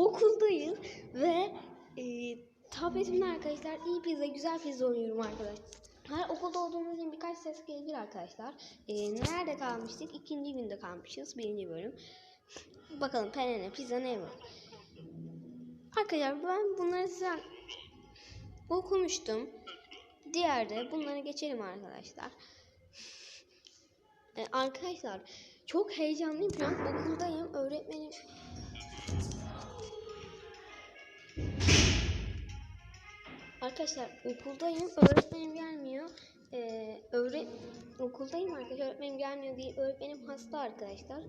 okuldayız ve e, tabletimde arkadaşlar iyi pizza, güzel pizza oynuyorum arkadaşlar. Her okulda olduğumuz için birkaç ses gelebilir arkadaşlar. E, nerede kalmıştık? İkinci günde kalmışız. Birinci bölüm. Bakalım penene pizza ne var? Arkadaşlar ben bunları size okumuştum. Diğerde bunları geçelim arkadaşlar. E, arkadaşlar çok heyecanlıyım an okuldayım. Öğretmenim Arkadaşlar okuldayım. Öğretmenim gelmiyor. Ee, öğret okuldayım arkadaşlar. Öğretmenim gelmiyor diye öğretmenim hasta arkadaşlar.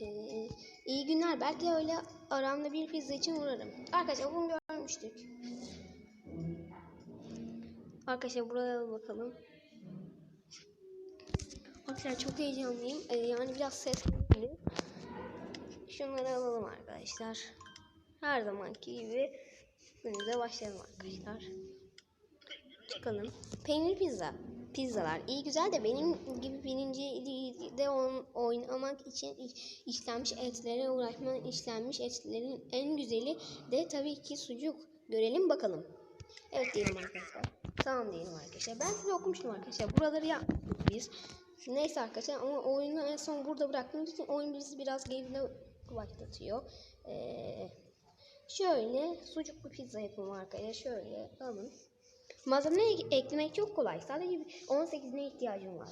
Ee, iyi günler. Belki öyle aramda bir pizza için uğrarım. Arkadaşlar bunu görmüştük. Arkadaşlar buraya bakalım. Arkadaşlar çok heyecanlıyım. Ee, yani biraz ses geliyor. Şunları alalım arkadaşlar. Her zamanki gibi günümüze başlayalım arkadaşlar. Çıkalım. Peynir pizza. Pizzalar iyi güzel de benim gibi birinci de oynamak için iş- işlenmiş etlere uğraşmak işlenmiş etlerin en güzeli de tabii ki sucuk. Görelim bakalım. Evet diyelim arkadaşlar. Tamam diyelim arkadaşlar. Ben size okumuştum arkadaşlar. Buraları yapmıştık biz. Neyse arkadaşlar ama oyunu en son burada bıraktığımız için oyun bizi biraz geride başlatıyor. Ee, şöyle sucuklu pizza yapalım arkadaşlar. Şöyle alın. Malzeme eklemek çok kolay. Sadece 18'ine ihtiyacım var.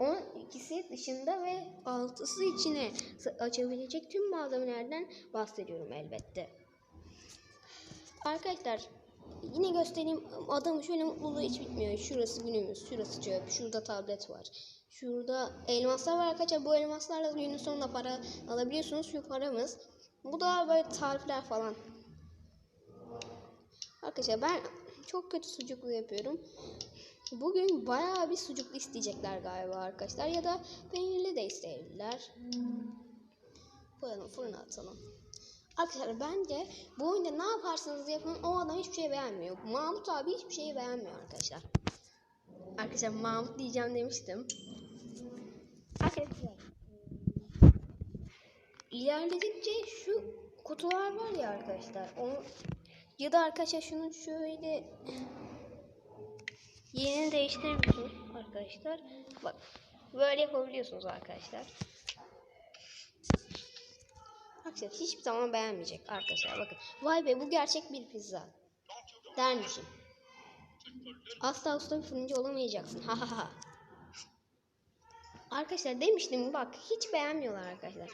12'si dışında ve 6'sı içine açabilecek tüm malzemelerden bahsediyorum elbette. Arkadaşlar yine göstereyim adamın şöyle mutluluğu hiç bitmiyor. Şurası günümüz, şurası çöp, şurada tablet var. Şurada elmaslar var arkadaşlar. Bu elmaslarla günün sonunda para alabiliyorsunuz. Şu paramız. Bu da böyle tarifler falan. Arkadaşlar ben çok kötü sucuklu yapıyorum. Bugün bayağı bir sucuklu isteyecekler galiba arkadaşlar. Ya da peynirli de isteyebilirler. Koyalım fırına atalım. Arkadaşlar bence bu oyunda ne yaparsanız yapın o adam hiçbir şey beğenmiyor. Mahmut abi hiçbir şeyi beğenmiyor arkadaşlar. Arkadaşlar Mahmut diyeceğim demiştim. Arkadaşlar ilerledikçe şu kutular var ya arkadaşlar. Onu ya da arkadaşlar şunu şöyle yerini değiştirebilirsiniz arkadaşlar. Bak böyle yapabiliyorsunuz arkadaşlar. Arkadaşlar hiçbir zaman beğenmeyecek arkadaşlar bakın. Vay be bu gerçek bir pizza. Dermişim. Asla usta bir fırıncı olamayacaksın. Ha ha ha. Arkadaşlar demiştim bak hiç beğenmiyorlar arkadaşlar.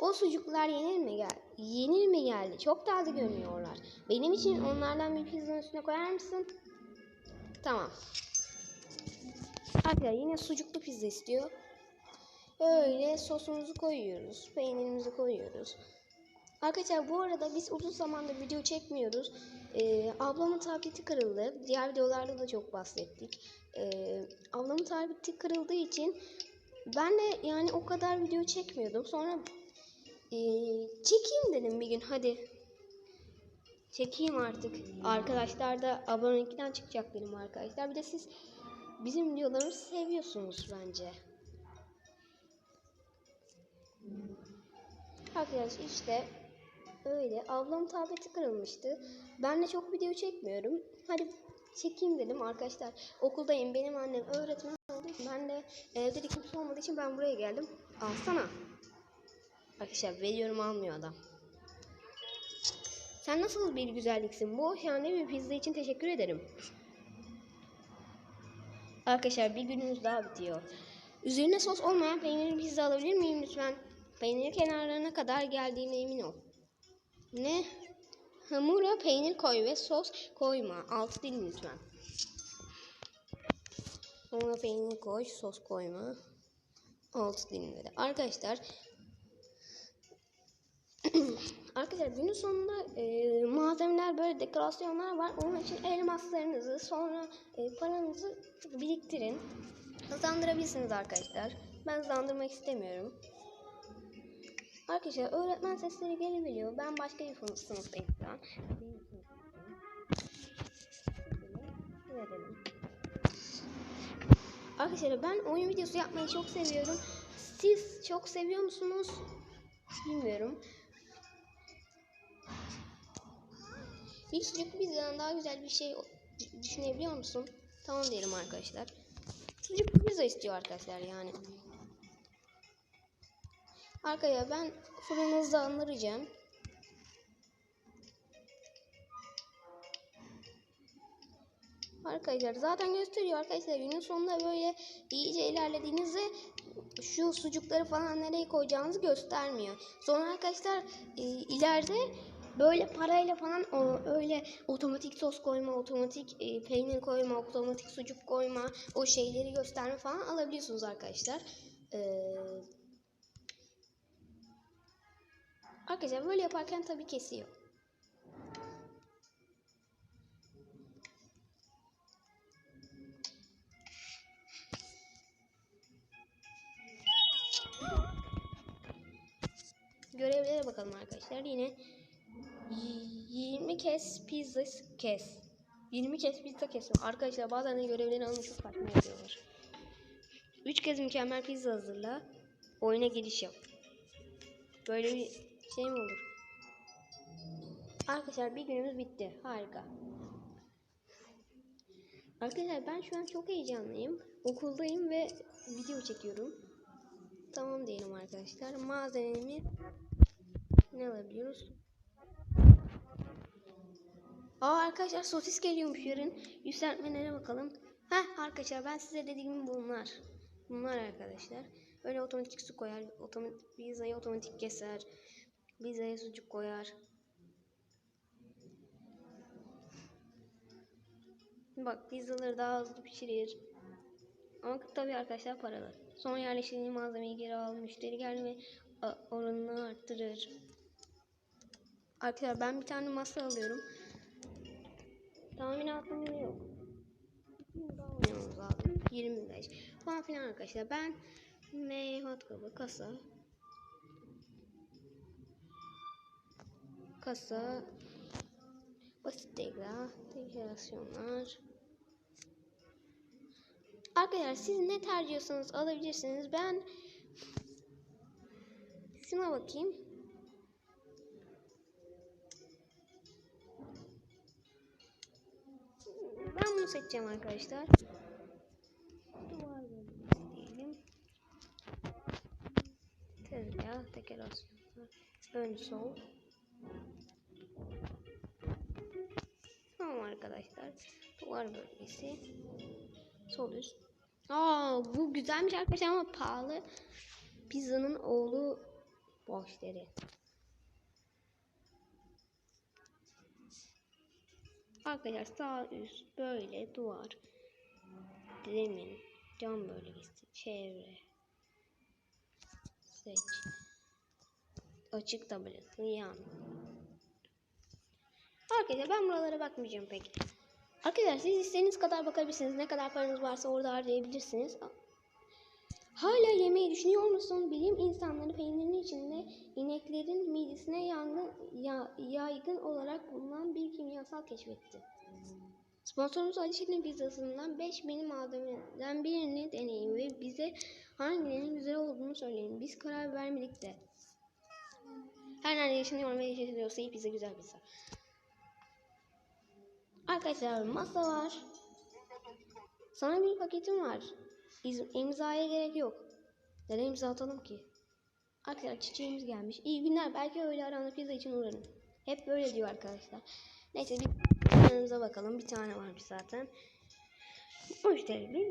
O sucuklar yenir mi gel? Yenir mi geldi? Çok taze görünüyorlar. Benim için onlardan bir pizzanın üstüne koyar mısın? Tamam. Arkadaşlar yine sucuklu pizza istiyor. Öyle sosumuzu koyuyoruz. Peynirimizi koyuyoruz. Arkadaşlar bu arada biz uzun zamandır video çekmiyoruz. Ee, ablamın tableti kırıldı. Diğer videolarda da çok bahsettik. Ee, ablamın tableti kırıldığı için ben de yani o kadar video çekmiyordum. Sonra ee, çekeyim dedim bir gün hadi. Çekeyim artık. Arkadaşlar da abonelikten çıkacak benim arkadaşlar. Bir de siz bizim videolarımızı seviyorsunuz bence. Arkadaşlar işte öyle. Ablam tableti kırılmıştı. Ben de çok video çekmiyorum. Hadi çekeyim dedim arkadaşlar. Okuldayım. Benim annem öğretmen olduğu için ben de evde de kimse olmadığı için ben buraya geldim. Alsana. Arkadaşlar veriyorum almıyor adam. Sen nasıl bir güzelliksin? Bu şahane bir pizza için teşekkür ederim. Arkadaşlar bir günümüz daha bitiyor. Üzerine sos olmayan peynirli pizza alabilir miyim lütfen? Peynir kenarlarına kadar geldiğine emin ol. Ne? Hamura peynir koy ve sos koyma. Altı dilim lütfen. Hamura peynir koy, sos koyma. Altı dilim dedi. Arkadaşlar Arkadaşlar günün sonunda e, malzemeler böyle dekorasyonlar var. Onun için elmaslarınızı sonra e, paranızı biriktirin. Hızlandırabilirsiniz arkadaşlar. Ben hızlandırmak istemiyorum. Arkadaşlar öğretmen sesleri gelebiliyor. Ben başka bir sınıf- sınıftayım şu an. Arkadaşlar ben oyun videosu yapmayı çok seviyorum. Siz çok seviyor musunuz? Bilmiyorum. Sucuklu pizzadan daha güzel bir şey düşünebiliyor musun? Tamam diyelim arkadaşlar. Sucuklu pizza istiyor arkadaşlar yani. Arkaya ben fırını hızlandıracağım. Arkadaşlar zaten gösteriyor arkadaşlar günün sonunda böyle iyice ilerlediğinizde şu sucukları falan nereye koyacağınızı göstermiyor. Sonra arkadaşlar e, ileride böyle parayla falan o, öyle otomatik sos koyma, otomatik e, peynir koyma, otomatik sucuk koyma, o şeyleri gösterme falan alabiliyorsunuz arkadaşlar. Ee, arkadaşlar böyle yaparken tabii kesiyor. Görevlere bakalım arkadaşlar. Yine 20 kez pizza kes. 20 kez pizza kesin. Arkadaşlar bazen de görevleri alınca çok saçma yapıyorlar. 3 kez mükemmel pizza hazırla. Oyuna giriş yap. Böyle bir şey mi olur? Arkadaşlar bir günümüz bitti. Harika. Arkadaşlar ben şu an çok heyecanlıyım. Okuldayım ve video çekiyorum. Tamam diyelim arkadaşlar. Malzememi ne alabiliyoruz? Aa arkadaşlar sosis geliyormuş yarın. Yükseltmelere bakalım. Heh arkadaşlar ben size dediğim bunlar. Bunlar arkadaşlar. Böyle otomatik su koyar. Otomatik pizzayı otomatik keser. Pizzaya sucuk koyar. Bak pizzaları daha hızlı pişirir. Ama tabii arkadaşlar paralı. Son yerleştirdiği malzemeyi geri al. Müşteri gelme oranını arttırır. Arkadaşlar ben bir tane masa alıyorum. Tahminatım yok. Oynamamız lazım. 25 falan filan arkadaşlar. Ben meyhat kabı kasa kasa basit tekrar Arkadaşlar siz ne tercih ediyorsanız alabilirsiniz. Ben şuna bakayım. Bunu seçeceğim arkadaşlar. Duvar diyelim. Tezgah, dekorasyonlar, ön sol. Tamam arkadaşlar. Duvar bölgesi. Sol üst. Aa bu güzelmiş arkadaşlar ama pahalı. Pizzanın oğlu boşları. Arkadaşlar sağ üst böyle duvar. Zemin, cam bölgesi, çevre. Seç. Açık tabelası yan. Arkadaşlar ben buralara bakmayacağım pek. Arkadaşlar siz istediğiniz kadar bakabilirsiniz. Ne kadar paranız varsa orada harcayabilirsiniz. Hala yemeği düşünüyor musun? Bilim insanları peynirin içinde ineklerin midesine yangın, ya, yaygın olarak bulunan bir kimyasal keşfetti. Sponsorumuz Alişir'in pizzasından 5000 malzemeden birini deneyin ve bize hangilerinin güzel olduğunu söyleyin. Biz karar vermedik de. Her nerede yaşanıyor ve yaşanıyorsa iyi pizza güzel pizza. Arkadaşlar masa var. Sana bir paketim var. İmzaya gerek yok. Neden imza atalım ki? Arkadaşlar çiçeğimiz gelmiş. İyi günler. Belki öyle aranda pizza için uğrarım. Hep böyle diyor arkadaşlar. Neyse bir yanımıza bakalım. Bir tane varmış zaten. Müşteri.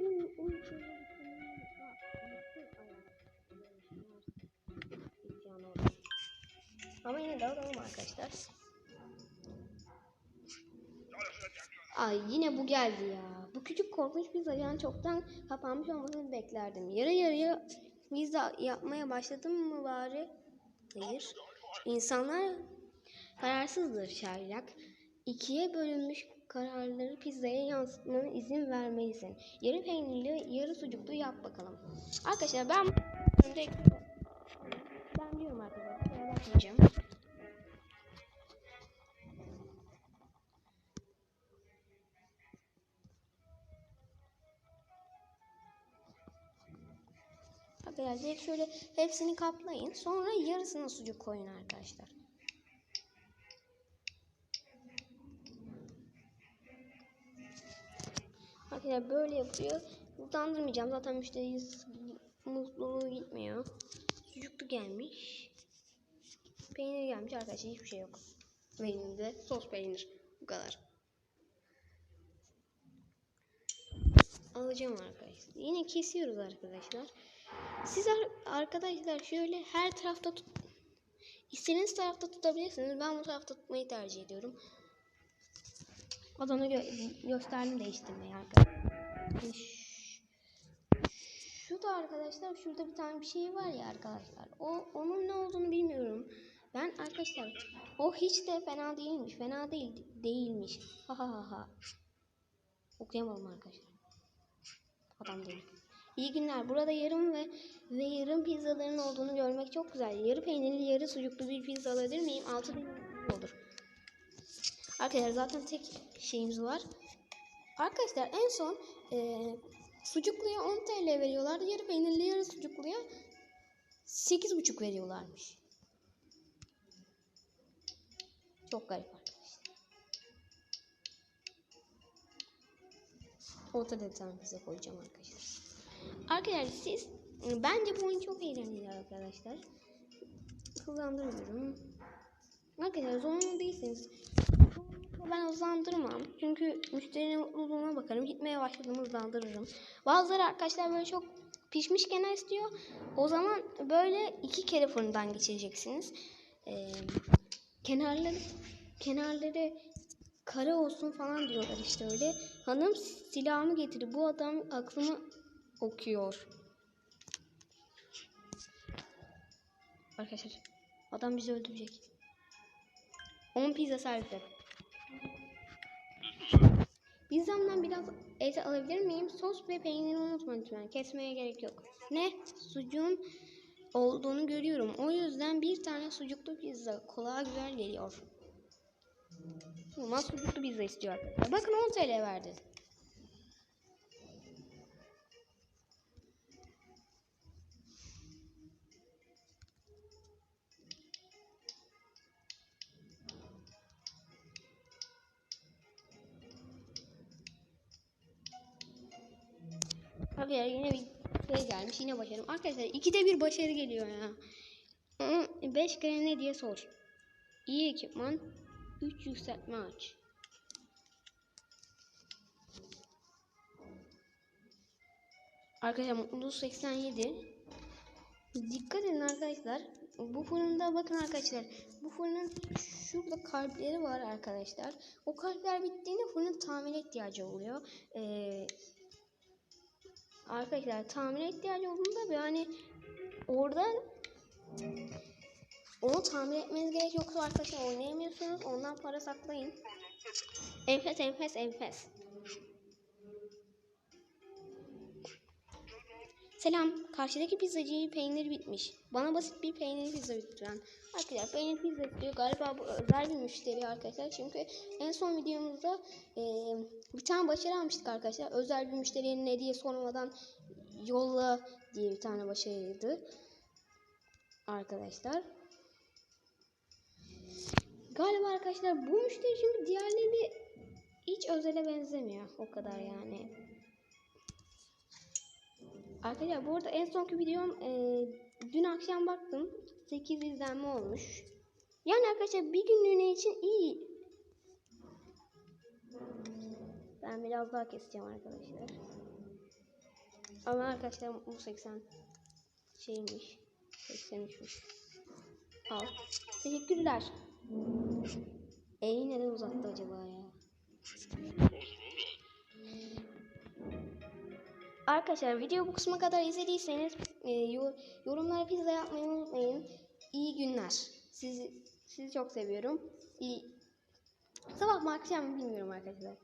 Ama yine de alalım arkadaşlar. Ay yine bu geldi ya. Bu küçük korkunç pizza yani çoktan kapanmış olmasını beklerdim. Yarı yarıya pizza yapmaya başladım mı bari? Hayır. İnsanlar kararsızdır Sherlock. İkiye bölünmüş kararları pizzaya yansıtmana izin vermelisin. Yarı peynirli, yarı sucuklu yap bakalım. Arkadaşlar ben ben diyorum arkadaşlar. Bakmayacağım. arkadaşlar. Hep şöyle hepsini kaplayın. Sonra yarısına sucuk koyun arkadaşlar. Arkadaşlar böyle yapıyor. Utandırmayacağım. Zaten müşteri mutluluğu gitmiyor. Sucuklu gelmiş. Peynir gelmiş arkadaşlar. Hiçbir şey yok. Menümüzde sos peynir. Bu kadar. Alacağım arkadaşlar. Yine kesiyoruz arkadaşlar. Siz ar- arkadaşlar şöyle her tarafta tut İstediğiniz tarafta tutabilirsiniz. Ben bu tarafta tutmayı tercih ediyorum. Adana gö- gösterdim değiştirmeyi arkadaşlar. Şu da arkadaşlar şurada bir tane bir şey var ya arkadaşlar. O onun ne olduğunu bilmiyorum. Ben arkadaşlar o hiç de fena değilmiş. Fena değil değilmiş. Ha ha ha ha. Arkadaşlar. Adam değil. İyi günler. Burada yarım ve ve yarım pizzaların olduğunu görmek çok güzel. Yarı peynirli, yarı sucuklu bir pizza alabilir miyim? Altı bin olur. Arkadaşlar zaten tek şeyimiz var. Arkadaşlar en son eee sucukluya 10 TL veriyorlardı. Yarı peynirli, yarı sucukluya 8,5 veriyorlarmış. Çok garip Tane pizza koyacağım arkadaşlar. Arkadaşlar siz bence bu oyun çok eğlenceli arkadaşlar. Hızlandırıyorum. Arkadaşlar zorunlu değilsiniz. Ben hızlandırmam. Çünkü müşterinin mutluluğuna bakarım. Gitmeye başladım hızlandırırım. Bazıları arkadaşlar böyle çok pişmiş gene istiyor. O zaman böyle iki kere fırından geçireceksiniz. Ee, kenarları kenarları kare olsun falan diyorlar işte öyle. Hanım silahımı getirdi. Bu adam aklımı okuyor. Arkadaşlar adam bizi öldürecek. 10 pizza servis et. Pizzamdan biraz et alabilir miyim? Sos ve peyniri unutma lütfen. Kesmeye gerek yok. Ne? Sucuğun olduğunu görüyorum. O yüzden bir tane sucuklu pizza kulağa güzel geliyor. Ama sucuklu pizza istiyor. Bakın 10 TL verdi. Arkadaşlar yine bir şey gelmiş. Yine başarım. Arkadaşlar ikide bir başarı geliyor ya. 5 kere ne diye sor. İyi ekipman. 3 yükseltme aç. Arkadaşlar mutluluğu 87. Dikkat edin arkadaşlar. Bu fırında bakın arkadaşlar. Bu fırının şurada kalpleri var arkadaşlar. O kalpler bittiğinde fırının tamir ihtiyacı oluyor. Ee, arkadaşlar tamir ihtiyacı olduğunda yani orada onu tamir etmeniz gerek yoksa arkadaşlar oynayamıyorsunuz. Ondan para saklayın. Enfes enfes enfes. Selam. Karşıdaki pizzacı peynir bitmiş. Bana basit bir peynir pizza lütfen. Arkadaşlar peynir pizza istiyor. Galiba bu özel bir müşteri arkadaşlar. Çünkü en son videomuzda e, bir tane başarı almıştık arkadaşlar. Özel bir müşteriye ne diye sormadan yolla diye bir tane başarıydı. Arkadaşlar. Galiba arkadaşlar bu müşteri çünkü diğerleri hiç özele benzemiyor. O kadar yani. Arkadaşlar bu arada en sonki videom e, dün akşam baktım 8 izlenme olmuş. Yani arkadaşlar bir günlüğüne için iyi. Ben biraz daha keseceğim arkadaşlar. Ama arkadaşlar bu 80 şeymiş. 83'müş. Al. Teşekkürler. Evi neden uzattı acaba ya? Arkadaşlar video bu kısma kadar izlediyseniz e, yo- yorumlara pizza yapmayı unutmayın. İyi günler. Sizi sizi çok seviyorum. İyi. Sabah mı akşam mı bilmiyorum arkadaşlar.